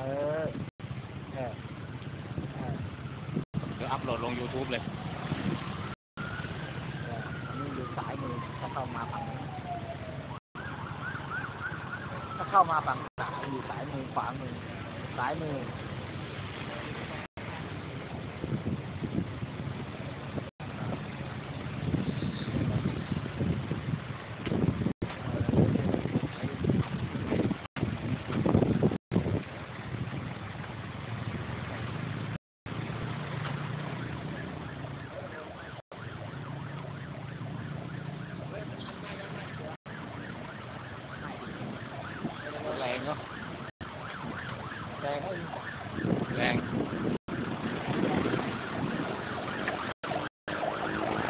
เออเออเออเดี๋ยวอัพโหลดลง YouTube เลย เออนี่อยู่สายมือถ้าเข้ามาฝั่งนี้ถ้าเข้ามาฝั่งซ้ายอยู่ซ้ายมือขวามือซ้ายมือ แรง เนาะแรงให้แรง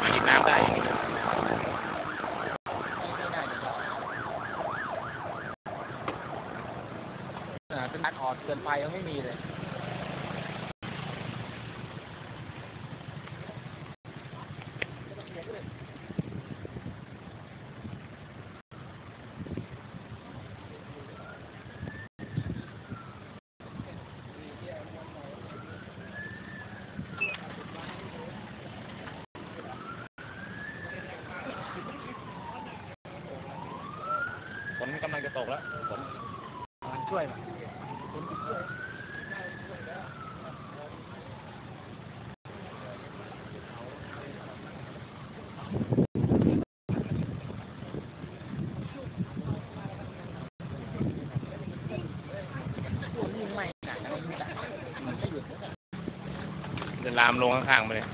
มาดินน้ำได้อย่างงี้ไม่น่าจะได้อ่าเป็นอัดออดเกินไปยังไม่มีเลย นกำลังจะตกแล้วฝนมันช่วยมั้ยคุณช่วยยิ่งไม่หนักอะไรไม่หนักมันก็หยุดจะลามลงข้างๆไปเลย